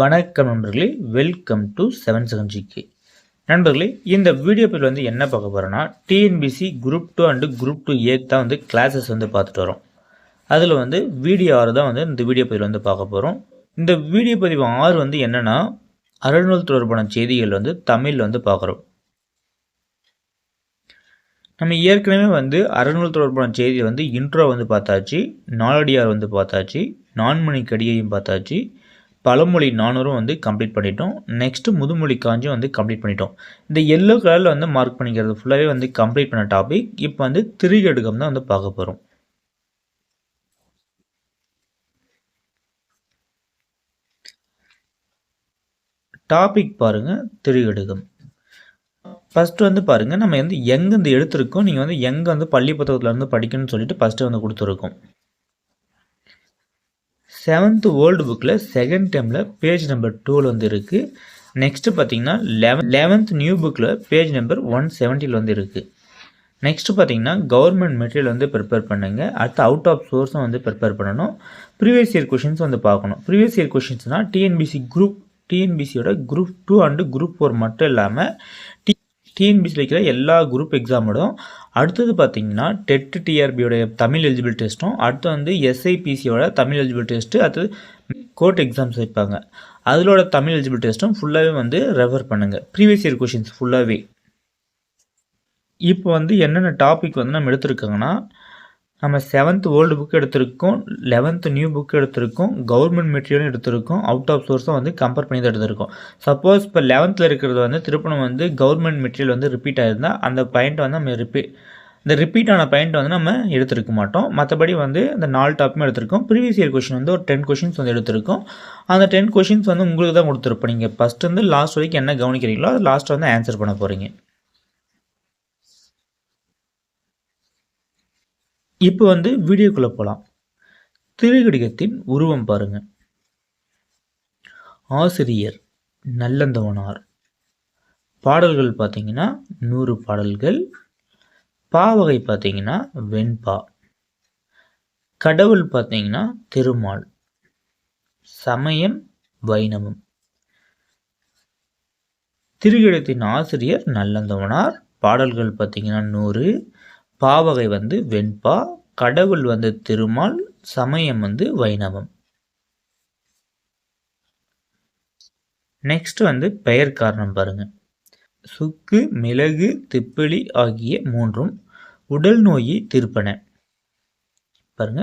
வணக்கம் நண்பர்களே. Welcome to seven seven GK நண்பர்களே இந்த வீடியோ பேர் வந்து என்ன பார்க்க போகிறோன்னா TNPSC group two and group two ஏக்கு தான் வந்து கிளாஸஸ் வந்து பார்த்துட்டு வரோம். அதில் வந்து வீடியோ ஆறு தான் வந்து இந்த வீடியோ பதிவில் வந்து பார்க்க போகிறோம் இந்த வீடியோ பதிவு ஆறு வந்து என்னென்னா அறநூல் தொடர்பான செய்திகள் வந்து தமிழில் வந்து பார்க்குறோம். நம்ம ஏற்கனவே வந்து அறநூல் தொடர்பான செய்தியை வந்து இன்ட்ரோ வந்து பார்த்தாச்சு நாளடியார் வந்து பார்த்தாச்சு நான்மணி கடியையும் பார்த்தாச்சு பழமொழி நானூறும் வந்து கம்ப்ளீட் பண்ணிட்டோம். நெக்ஸ்ட்டு முதுமொழி காஞ்சும் வந்து கம்ப்ளீட் பண்ணிட்டோம். இந்த எல்லோ கலரில் வந்து மார்க் பண்ணிக்கிறது ஃபுல்லாகவே வந்து கம்ப்ளீட் பண்ண டாபிக் இப்போ வந்து திரிகடுகம் தான் வந்து பார்க்க போகிறோம் டாபிக் பாருங்கள் திரிகடுகம். ஃபஸ்ட்டு வந்து பாருங்கள் நம்ம வந்து எங்கே இந்த எடுத்திருக்கோம்? நீங்கள் வந்து எங்கே வந்து பள்ளி புத்தகத்துலேருந்து படிக்கணும்னு சொல்லிட்டு ஃபஸ்ட்டு வந்து கொடுத்துருக்கோம். செவன்த்து வேர்ல்டு புக்கில் செகண்ட் டைமில் பேஜ் நம்பர் டூவில் வந்து இருக்குது நெக்ஸ்ட்டு பார்த்தீங்கன்னா லெவன் லெவன்த் நியூ புக்கில் பேஜ் நம்பர் ஒன் செவன்ட்டியில் வந்து இருக்குது நெக்ஸ்ட்டு பார்த்தீங்கன்னா கவர்மெண்ட் மெட்டீரியல் வந்து ப்ரிப்பேர் பண்ணுங்கள் அடுத்து அவுட் ஆஃப் சோர்ஸும் வந்து ப்ரிப்பேர் பண்ணணும். ப்ரீவியஸ் இயர் கொஷின்ஸ் வந்து பார்க்கணும். ப்ரீவியஸ் இயர் கொஷின்ஸ்னால் TNPSC group டிஎன்பிசியோட group two and group four மட்டும் இல்லாமல் டிஎன்பிசியில் எல்லா குரூப் எக்ஸாமோடும் அடுத்தது பார்த்தீங்கன்னா டெட் டிஆர்பியோடைய தமிழ் எலிஜிபிள் டெஸ்ட்டும் அடுத்து வந்து எஸ்ஐபிசியோட தமிழ் எலிஜிபிள் டெஸ்ட்டு அடுத்தது கோர்ட் எக்ஸாம்ஸ் வைப்பாங்க. அதிலோட தமிழ் எலிஜிபிள் டெஸ்ட்டும் ஃபுல்லாகவே வந்து ரெஃபர் பண்ணுங்கள் ப்ரீவியஸ் இயர் கொஷின்ஸ் ஃபுல்லாகவே இப்போ வந்து என்னென்ன டாபிக் வந்து நம்ம எடுத்திருக்கோங்கன்னா நம்ம செவன்த் ஓல்டு புக் எடுத்திருக்கோம் லெவன்த்து நியூ புக் எடுத்திருக்கோம் கவர்மெண்ட் மெட்டீரியலும் எடுத்திருக்கோம் அவுட் ஆஃப் சோர்ஸும் வந்து கம்பேர் பண்ணி தான் எடுத்திருக்கோம். சப்போஸ் இப்போ லெவன்த்தில் இருக்கிறது வந்து திருப்பணம் வந்து கவர்மெண்ட் மெட்டீரியல் வந்து ரிப்பீட் ஆகிருந்தால் அந்த பாயிண்ட் வந்து நம்ம ரிப்பீட் இந்த ரிப்பீட்டான பாயிண்ட் வந்து நம்ம எடுத்திருக்க மாட்டோம். மற்றபடி வந்து அந்த நாலு டாப்புமே எடுத்திருக்கோம். ப்ரீவியஸ் இயர் கொஷின் வந்து ஒரு டென் கொஷின்ஸ் வந்து எடுத்திருக்கோம். அந்த டென் கொஷின்ஸ் வந்து உங்களுக்கு தான் கொடுத்துருப்போம். நீங்கள் ஃபஸ்ட் வந்து லாஸ்ட் வரைக்கும் என்ன கவனிக்கிறீங்களோ அது லாஸ்ட்டை வந்து ஆன்சர் பண்ண போகிறீங்க இப்போ வந்து வீடியோக்குள்ளே போகலாம் திருகடிகத்தின் உருவம் பாருங்க. ஆசிரியர் நல்லந்தவனார். பாடல்கள் பார்த்தீங்கன்னா நூறு பாடல்கள். பாவகை பார்த்தீங்கன்னா வெண்பா. கடவுள் பார்த்தீங்கன்னா திருமால். சமயம் வைணவம். திருகிடத்தின் ஆசிரியர் நல்லந்தவனார். பாடல்கள் பார்த்தீங்கன்னா நூறு. பாவகை வந்து வெண்பா கடவுள் வந்து திருமால் சமயம் வந்து வைணவம். நெக்ஸ்ட் வந்து பெயர் காரணம் பாருங்க. சுக்கு மிளகு திப்பிலி ஆகிய மூன்றும் உடல் நோயை திருப்பன. பாருங்க.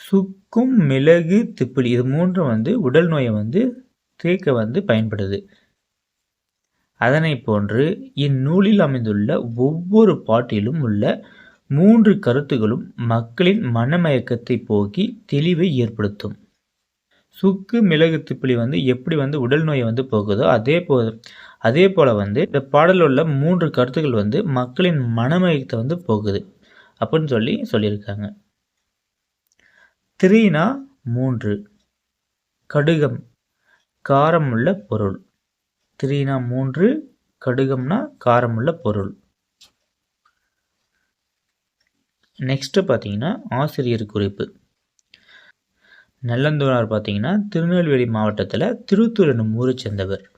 சுக்கும் மிளகு திப்பிலி இது மூன்றும் வந்து உடல் நோயை வந்து தீர்க்க வந்து பயன்படுது. அதனை போன்று இந்நூலில் அமைந்துள்ள ஒவ்வொரு பாட்டிலும் உள்ள மூன்று கருத்துகளும் மக்களின் மனமயக்கத்தை போக்கி தெளிவை ஏற்படுத்தும். சுக்கு மிளகு திப்பிலி வந்து எப்படி வந்து உடல் நோயை வந்து போக்குதோ அதே போ அதே போல் வந்து இந்த பாடலில் உள்ள மூன்று கருத்துக்கள் வந்து மக்களின் மனமயக்கத்தை வந்து போகுது அப்படின்னு சொல்லி சொல்லியிருக்காங்க. த்ரீனா மூன்று கடுகம் காரமுள்ள பொருள். த்ரீனா மூன்று கடுகம்னா காரமுள்ள பொருள். நெக்ஸ்ட்டு பார்த்தீங்கன்னா ஆசிரியர் குறிப்பு. நல்லந்தோனார் பார்த்தீங்கன்னா திருநெல்வேலி மாவட்டத்தில் திருத்தூர் என்னும் ஊரை சேர்ந்தவர்.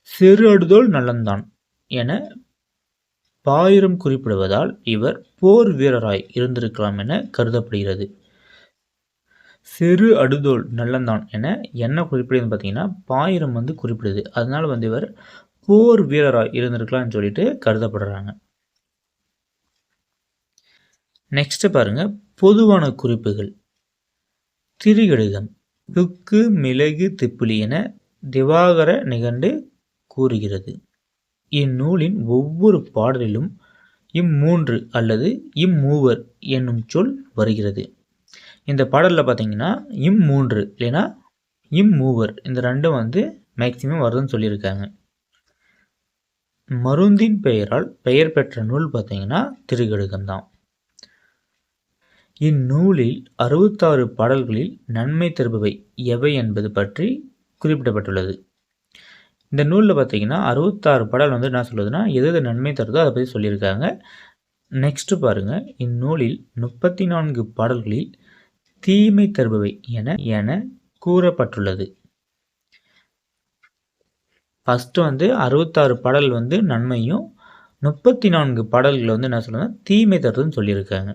சிறு அடுதோல் நல்லந்தான் என பாயிரம் குறிப்பிடுவதால் இவர் போர் வீரராய் இருந்திருக்கலாம் என கருதப்படுகிறது. சிறு அடுதோல் நல்லந்தான் என என்ன குறிப்பிடுதுன்னு பார்த்தீங்கன்னா பாயிரம் வந்து குறிப்பிடுது. அதனால் வந்து இவர் போர் வீரராக இருந்திருக்கலாம்னு சொல்லிட்டு கருதப்படுறாங்க. நெக்ஸ்ட் பாருங்க பொதுவான குறிப்புகள். திரிகடுகம் துக்கு மிளகு திப்புலி என திவாகர நிகண்டு கூறுகிறது. இந்நூலின் ஒவ்வொரு பாடலிலும் இம்மூன்று அல்லது இம்மூவர் என்னும் சொல் வருகிறது. இந்த பாடலில் பார்த்தீங்கன்னா இம் மூன்று இல்லைன்னா இம்மூவர் இந்த ரெண்டும் வந்து மேக்சிமம் வருதுன்னு சொல்லியிருக்காங்க. மருந்தின் பெயரால் பெயர் பெற்ற நூல் பார்த்தீங்கன்னா திருகடுகம்தான் இந்நூலில் அறுபத்தாறு பாடல்களில் நன்மை தருபவை எவை என்பது பற்றி குறிப்பிடப்பட்டுள்ளது. இந்த நூலில் பார்த்தீங்கன்னா அறுபத்தாறு பாடல் வந்து என்ன சொல்லுதுன்னா எது எது நன்மை தருதோ அதை பற்றி சொல்லியிருக்காங்க. நெக்ஸ்ட்டு பாருங்கள் இந்நூலில் முப்பத்தி நான்கு பாடல்களில் தீமை தருபவை என என கூறப்பட்டுள்ளது. ஃபஸ்ட்டு வந்து அறுபத்தாறு பாடல் வந்து நன்மையும் முப்பத்தி நான்கு பாடல்கள் வந்து என்ன சொல்லுங்க தீமை தருதுன்னு சொல்லியிருக்காங்க.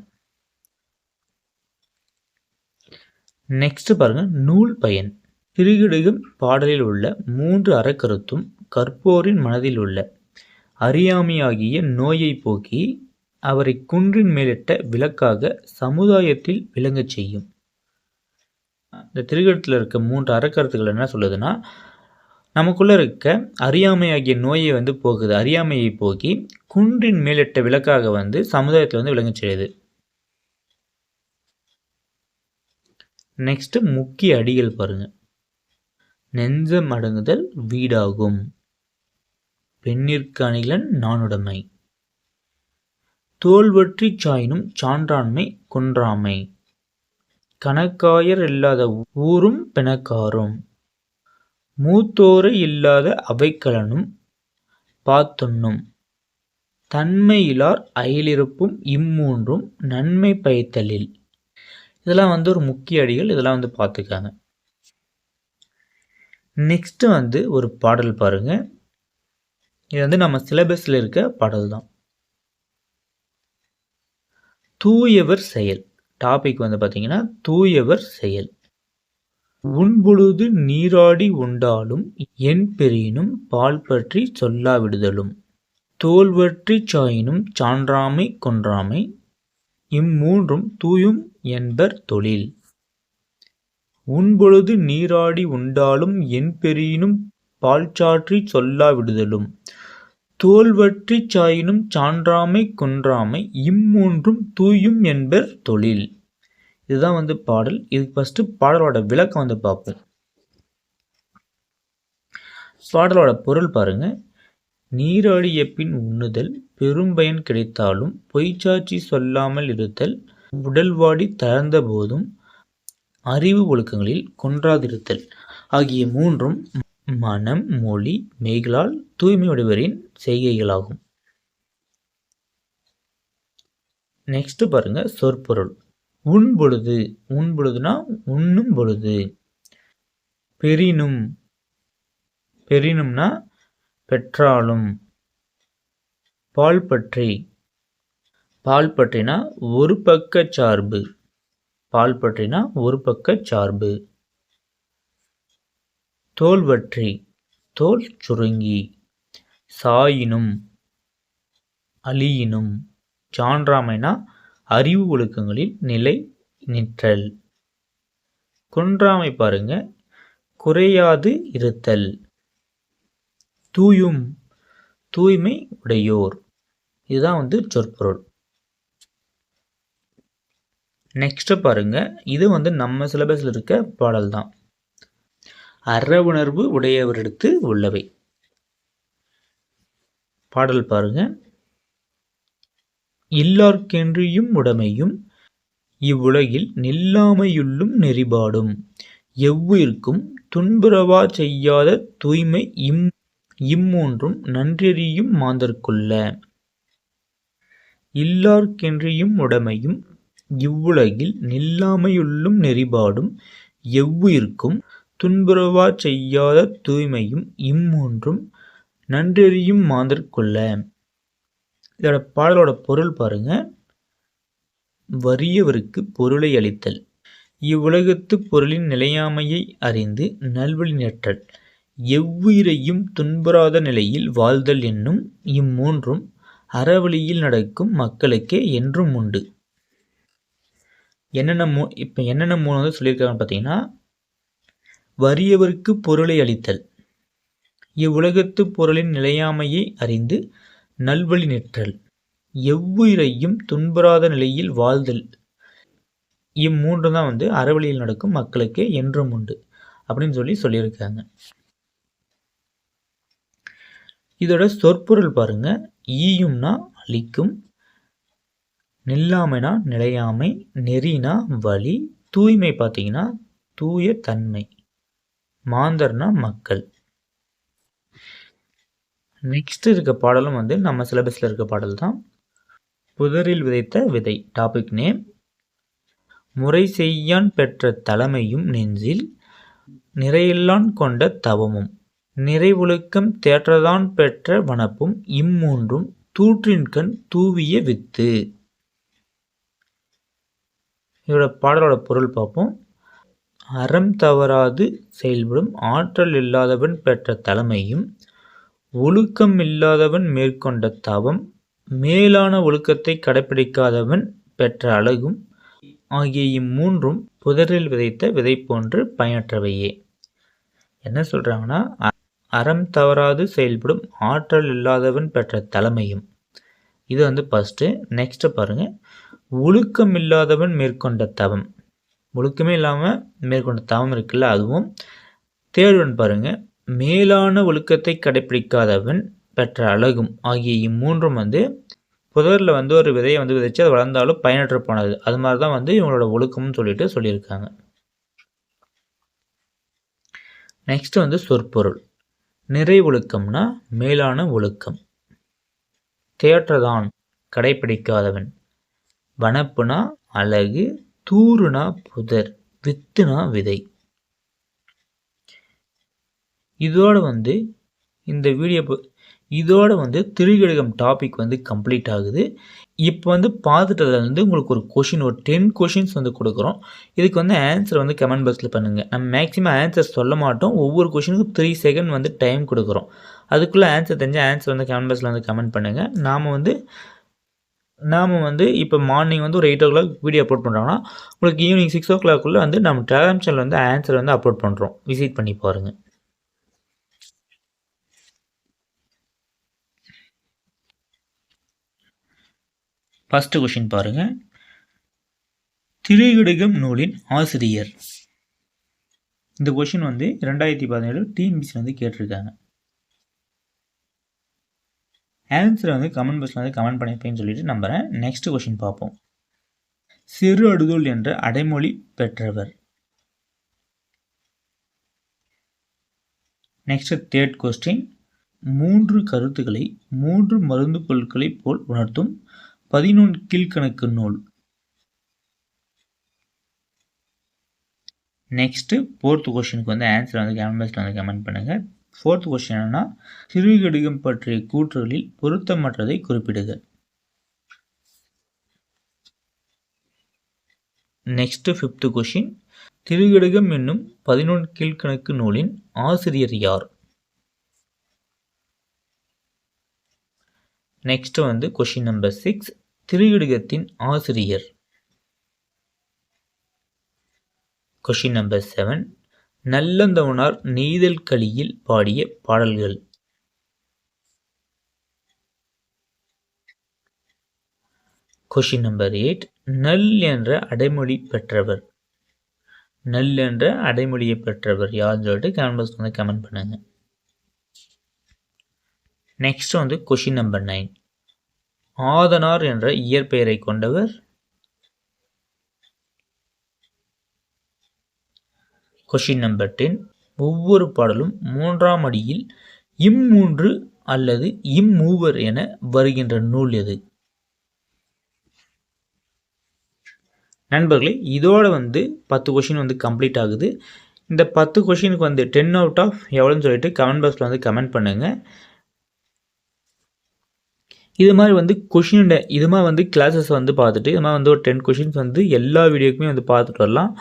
நெக்ஸ்ட் பாருங்க நூல் பயன். திருகிடுகும் பாடலில் உள்ள மூன்று அறக்கருத்தும் கற்போரின் மனதில் உள்ள அறியாமையாகிய நோயை போக்கி அவரை குன்றின் மேலிட்ட விளக்காக சமுதாயத்தில் விளங்கச் செய்யும். இந்த திருகடத்தில் இருக்க மூன்று அறக்கருத்துக்கள் என்ன சொல்லுதுன்னா நமக்குள்ளே இருக்க அறியாமை ஆகிய நோயை வந்து போகுது அறியாமையை போக்கி குன்றின் மேலிட்ட விளக்காக வந்து சமுதாயத்தில் வந்து விளங்க செய்யுது. நெக்ஸ்ட் முக்கிய அடிகள் பாருங்க. நெஞ்சம் அடங்குதல் வீடாகும். பெண்ணிற்கு அணிகலன் நானுடைமை. தோல்வற்றி சாயினும் சான்றாண்மை குன்றாமை. கணக்காயர் இல்லாத ஊரும் பிணக்காரும். மூத்தோரை இல்லாத அவைக்கலனும் பாத்துண்ணும் தன்மையிலார் அயலிருப்பும் இம்மூன்றும் நன்மை பயத்தலில். இதெல்லாம் வந்து ஒரு முக்கிய அடிகள் இதெல்லாம் வந்து பார்த்துக்காங்க நெக்ஸ்ட்டு வந்து ஒரு பாடல் பாருங்க. இது வந்து நம்ம சிலபஸில் இருக்க பாடல் தான் தூயவர் செயல். டாபிக் வந்து பார்த்தீங்கன்னா தூயவர் செயல். உண்பொழுது நீராடி உண்டாலும் என் பெரியனும் பால் பற்றி சொல்லாவிடுதலும் தோல்வற்றி சாயினும் சான்றாமை கொன்றாமை இம்மூன்றும் தூயும் என்பர் தொழில். உண்பொழுது நீராடி உண்டாலும் என் பெறியினும் பால் சாற்றி சொல்லாவிடுதலும் தோல்வற்றிச் சாயினும் சான்றாமை கொன்றாமை இம்மூன்றும் தூயும் என்பர் தொழில். இதுதான் வந்து பாடல். இதுக்கு ஃபஸ்ட்டு பாடலோட விளக்கம் வந்து பார்ப்போம். பாடலோட பொருள் பாருங்க. நீராடிய பின் உண்ணுதல் பெரும்பயன் கிடைத்தாலும் பொய்ச்சாட்சி சொல்லாமல் இருத்தல் உடல்வாடி தளர்ந்த போதும் அறிவு ஒழுக்கங்களில் கொன்றாதிருத்தல் ஆகிய மூன்றும் மனம் மொழி மெய்களால் தூய்மையுடையவரின் செய்கைகளாகும். நெக்ஸ்ட் பாருங்க சொற்பொருள். உண் பொழுது. உண் பொழுதுனா உண்ணும் பொழுது. பெரினும் பெரினும்னா பெற்றாலும். பால் பற்றி. பால் பற்றினா ஒரு பக்க சார்பு. பால் பற்றினா ஒரு பக்க சார்பு. தோல் வற்றி தோல் சுருங்கி சாயினும் அழியினும் சான்றாமைனா அறிவு ஒழுக்கங்களில் நிலை நிற்றல். குன்றாமை பாருங்க குறையாது இருத்தல். தூயும் தூய்மை உடையோர். இதுதான் வந்து சொற்பொருள். நெக்ஸ்ட்டு பாருங்க இது வந்து நம்ம சிலபஸில் இருக்க பாடல் தான் அற உணர்வு உடையவரிடத்து உள்ளவை. பாடல் பாருங்க. இல்லார்க்கென்றியும் உடைமையும் இவ்வுலகில் நில்லாமையுள்ளும் நெறிபாடும். எவ்வுயிர்க்கும் துன்புறவா செய்யாத தூய்மை இம் இம்மூன்றும் நன்றெறியும் மாந்தற்குள்ள இல்லார்க்கென்றியும் உடைமையும் இவ்வுலகில் நில்லாமையுள்ளும் நெறிபாடும். எவ்வுயிர்க்கும் துன்புறவா செய்யாத தூய்மையும் இம்மூன்றும் நன்றெறியும் மாந்தர்க்குள்ள இதோட பாடலோட பொருள் பாருங்க. வறியவருக்கு பொருளை அளித்தல். இவ்வுலகத்து பொருளின் நிலையாமையை அறிந்து நல்வழி நேற்றல். எவ்வுயிரையும் துன்புறாத நிலையில் வாழ்தல் என்னும் இம்மூன்றும் அறவழியில் நடக்கும் மக்களுக்கே என்றும் உண்டு. என்னென்ன மூ இப்போ என்னென்ன மூணு வந்து சொல்லியிருக்காங்கன்னு பார்த்தீங்கன்னா வறியவருக்கு பொருளை அளித்தல். இவ்வுலகத்து பொருளின் நிலையாமையை அறிந்து நல்வழி நிற்றல். எவ்வுயிரையும் துன்புறாத நிலையில் வாழ்தல். இம்மூன்று தான் வந்து அறவழியில் நடக்கும் மக்களுக்கே என்றும் உண்டு. அப்படின்னு சொல்லி சொல்லியிருக்காங்க. இதோட சொற்பொருள் பாருங்க. ஈயும்னா அழிக்கும் நில்லாமைனா நிலையாமை நெறினா வழி தூய்மை பார்த்தீங்கன்னா தூய தன்மை. மாந்தர்னா மக்கள். நெக்ஸ்ட் இருக்க பாடலும் வந்து நம்ம சிலபஸில் இருக்க பாடல் தான். புதரில் விதைத்த விதை டாபிக் நேம் முறை செய்யான் பெற்ற தலைமையும் நெஞ்சில் நிறையில்லான் கொண்ட தவமும். நிறைவொழுக்கம் தேற்றதான் பெற்ற வனப்பும் இம்மூன்றும் தூற்றின்கண் தூவிய வித்து. இதோட பாடலோட பொருள் பார்ப்போம். அறம் தவறாது செயல்படும் ஆற்றல் இல்லாதவன் பெற்ற தலைமையும் ஒழுக்கம் இல்லாதவன் மேற்கொண்ட தவம் மேலான ஒழுக்கத்தை கடைப்பிடிக்காதவன் பெற்ற அழகும் ஆகிய இம்மூன்றும் புதரில் விதைத்த விதை போன்று பயனற்றவையே. என்ன சொல்கிறாங்கன்னா அறம் தவறாது செயல்படும் ஆற்றல் இல்லாதவன் பெற்ற தலைமையும். இது வந்து ஃபஸ்ட்டு நெக்ஸ்ட்டு பாருங்கள் ஒழுக்கம் இல்லாதவன் மேற்கொண்ட தவம். ஒழுக்கமே இல்லாமல் மேற்கொண்ட தவம் இருக்குல்ல அதுவும். தேர்வன் பாருங்கள் மேலான ஒழுக்கத்தை கடைப்பிடிக்காதவன் பெற்ற அழகும் ஆகிய இம்மூன்றும் வந்து புதரில் வந்து ஒரு விதையை வந்து விதைச்சு அது வளர்ந்தாலும் பயனற்ற போனது அது மாதிரி தான் வந்து இவங்களோட ஒழுக்கம்னு சொல்லிட்டு சொல்லியிருக்காங்க. நெக்ஸ்ட் வந்து சொற்பொருள். நிறை ஒழுக்கம்னா மேலான ஒழுக்கம். தேற்றதான் கடைப்பிடிக்காதவன். வனப்புனா அழகு தூறுனா புதர் வித்துனா விதை. இதோட வந்து இந்த வீடியோ இதோட வந்து திருகடகம் டாபிக் வந்து கம்ப்ளீட் ஆகுது. இப்போ வந்து பார்த்துட்டதில் வந்து உங்களுக்கு ஒரு கொஷின் ஒரு டென் கொஷின்ஸ் வந்து கொடுக்குறோம். இதுக்கு வந்து ஆன்சர் வந்து கமெண்ட் பாக்ஸில் பண்ணுங்கள் நம்ம மேக்ஸிமம் ஆன்சர் சொல்ல மாட்டோம். ஒவ்வொரு கொஷினுக்கும் த்ரீ செகண்ட் வந்து டைம் கொடுக்குறோம். அதுக்குள்ளே ஆன்சர் தெரிஞ்ச ஆன்சர் வந்து கமெண்ட் பாக்ஸில் வந்து கமெண்ட் பண்ணுங்கள் நாம் வந்து நாம் வந்து இப்போ மார்னிங் வந்து ஒரு eight o'clock video upload பண்ணுறோம்னா உங்களுக்கு ஈவினிங் சிக்ஸ் ஓ கிளாக்குள்ளே வந்து நம்ம டெலாம் சேனல் வந்து ஆன்சர் வந்து அப்லோட் பண்ணுறோம் விசிட் பண்ணி பாருங்கள் ஃபஸ்ட்டு கொஷின் பாருங்கள் திரையுடகம் நூலின் ஆசிரியர். இந்த கொஷின் வந்து ரெண்டாயிரத்தி பதினேழு டிஎன்பிசி வந்து கேட்டிருக்காங்க. ஆன்சரை வந்து கமெண்ட் பாக்ஸில் வந்து கமெண்ட் பண்ணியிருப்பேன்னு சொல்லிட்டு நம்புகிறேன் நெக்ஸ்ட் கொஷின் பார்ப்போம். சிறு அடுதோல் என்ற அடைமொழி பெற்றவர். நெக்ஸ்ட் தேர்ட் கொஸ்டின் மூன்று கருத்துக்களை மூன்று மருந்து பொருட்களைப் போல் உணர்த்தும் பதினொன்று கீழ்கணக்கு நூல். நெக்ஸ்ட்டு ஃபோர்த் கொஷனுக்கு வந்து ஆன்சர் வந்து கமெண்ட் வந்து கமெண்ட் பண்ணுங்கள் ஃபோர்த் கொஷின் என்னென்னா சிறுகடிகம் பற்றிய கூற்றுகளில் பொருத்தமற்றதை குறிப்பிடுக. நெக்ஸ்ட்டு ஃபிஃப்த்து கொஷின் திருகடுகம் என்னும் பதினொன்று கீழ்கணக்கு நூலின் ஆசிரியர் யார்? நெக்ஸ்ட் வந்து கொஷின் நம்பர் சிக்ஸ் திருகடுகத்தின் ஆசிரியர். கொஷின் நம்பர் செவன் நல்லந்தவனார் நெய்தல் களியில் பாடிய பாடல்கள். கொஷின் நம்பர் எயிட் நல் என்ற அடைமொழி பெற்றவர். நல் என்ற அடைமொழியை பெற்றவர். யாருன்னு சொல்லிட்டு கேன்வாஸ் வந்து கமெண்ட் பண்ணுங்க. நெக்ஸ்ட் வந்து கொஷின் நம்பர் நைன் ஆதனார் என்ற இயற்பெயரை கொண்டவர் கொஷின் நம்பர் டென் ஒவ்வொரு பாடலும் மூன்றாம் அடியில் இம்மூன்று அல்லது இம்மூவர் என வருகின்ற நூல் எது? நண்பர்களே இதோட வந்து பத்து கொஷின் வந்து கம்ப்ளீட் ஆகுது. இந்த பத்து கொஷினுக்கு வந்து டென் அவுட் ஆஃப் எவ்வளோன்னு சொல்லிட்டு கமெண்ட் பாக்ஸில் வந்து கமெண்ட் பண்ணுங்கள் இது மாதிரி வந்து கொஷின் இது மாதிரி வந்து கிளாஸஸ் வந்து பார்த்துட்டு இது மாதிரி வந்து ஒரு டென் கொஷின்ஸ் வந்து எல்லா வீடியோக்குமே வந்து பார்த்துட்டு வரலாம்.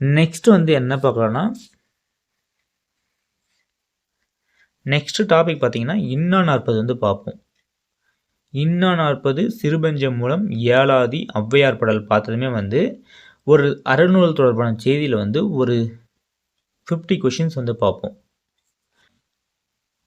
நெக்ஸ்ட் வந்து என்ன பார்க்கலாம்னா நெக்ஸ்ட் டாபிக் பார்த்தீங்கன்னா இன்னா நாற்பது வந்து பார்ப்போம். இன்னா நாற்பது சிறுபஞ்சம் மூலம் ஏழாதி ஔவையார் படல் பார்த்ததுமே வந்து ஒரு அறநூல் தொடர்பான செய்தியில் வந்து ஒரு ஃபிஃப்டி கொஷின்ஸ் வந்து பார்ப்போம்.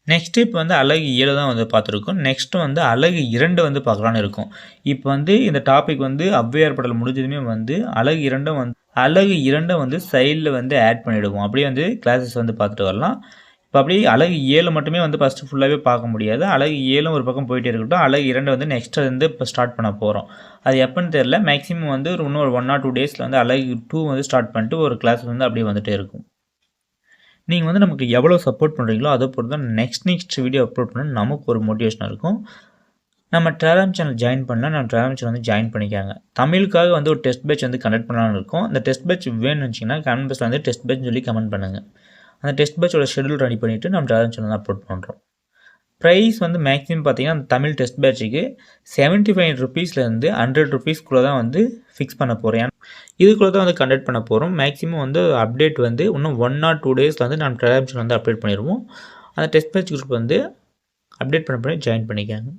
நெக்ஸ்ட்டு இப்போ வந்து அழகு ஏழு தான் வந்து பார்த்துருக்கோம். நெக்ஸ்ட்டு வந்து அழகு இரண்டு வந்து பார்க்கலான்னு இருக்கும். இப்போ வந்து இந்த டாபிக் வந்து ஔவையார் படல் முடிஞ்சதுமே வந்து அழகு இரண்டும் வந்து அழகு இரண்டை வந்து சைடில் வந்து ஆட் பண்ணிவிடுவோம் அப்படியே வந்து கிளாஸஸ் வந்து பார்த்துட்டு வரலாம். இப்போ அப்படியே அழகு ஏழு மட்டுமே வந்து ஃபஸ்ட்டு ஃபுல்லாகவே பார்க்க முடியாது. அழகு ஏழும் ஒரு பக்கம் போயிட்டே இருக்கட்டும். அழகு இரண்டு வந்து நெக்ஸ்ட்டு வந்து இப்போ ஸ்டார்ட் பண்ண போகிறோம் அது எப்போன்னு தெரில மேக்ஸிமம் வந்து ஒரு இன்னொரு ஒன் ஆர் டூ டேஸில் வந்து அழகு டூ வந்து ஸ்டார்ட் பண்ணிட்டு ஒரு கிளாஸ் வந்து அப்படியே வந்துகிட்டே இருக்கும். நீங்கள் வந்து நமக்கு எவ்வளோ சப்போர்ட் பண்ணுறீங்களோ அதை பொறுத்து தான் நெக்ஸ்ட் நெக்ஸ்ட் வீடியோ அப்லோட் பண்ண நமக்கு ஒரு மோட்டிவேஷனாக இருக்கும். நம்ம ட்ராவல் சேனல் ஜாயின் பண்ணால் நம்ம ட்ராவல் சேனல் வந்து ஜாயின் பண்ணிக்காங்க. தமிழுக்காக வந்து ஒரு டெஸ்ட் பேட்ச் வந்து கண்டக்ட் பண்ணலான்னு இருக்கும். அந்த டெஸ்ட் பேட்ச் வேணும்னு வச்சிங்கன்னா கமெண்ட் பாக்ஸில் வந்து டெஸ்ட் பேட்ச் சொல்லி கமெண்ட் பண்ணுங்கள் அந்த டெஸ்ட் பேட்சோட ஷெடியூல் ரெடி பண்ணிவிட்டு நம்ம டெலகிராம் சேனல் அப்லோட் பண்ணுறோம் ப்ரைஸ் வந்து மேக்ஸிமம் பார்த்திங்கன்னா அந்த தமிழ் டெஸ்ட் பேட்சுக்கு செவன்ட்டி ஃபைவ் ருபீஸ்லேருந்து ஹண்ட்ரட் ருபீஸ்க்குள்ளே தான் வந்து ஃபிக்ஸ் பண்ண போகிறேன் இதுக்குள்ளே தான் வந்து கண்டக்ட் பண்ண போகிறோம் மேக்ஸிமம் வந்து அப்டேட் வந்து இன்னும் ஒன் ஆர் டூ டேஸில் வந்து நம்ம டெலகிராம் சேனல் வந்து அப்டேட் பண்ணிடுவோம். அந்த டெஸ்ட் பேட்ச் குரூப் வந்து அப்டேட் பண்ண பண்ணி ஜாயின் பண்ணிக்காங்க.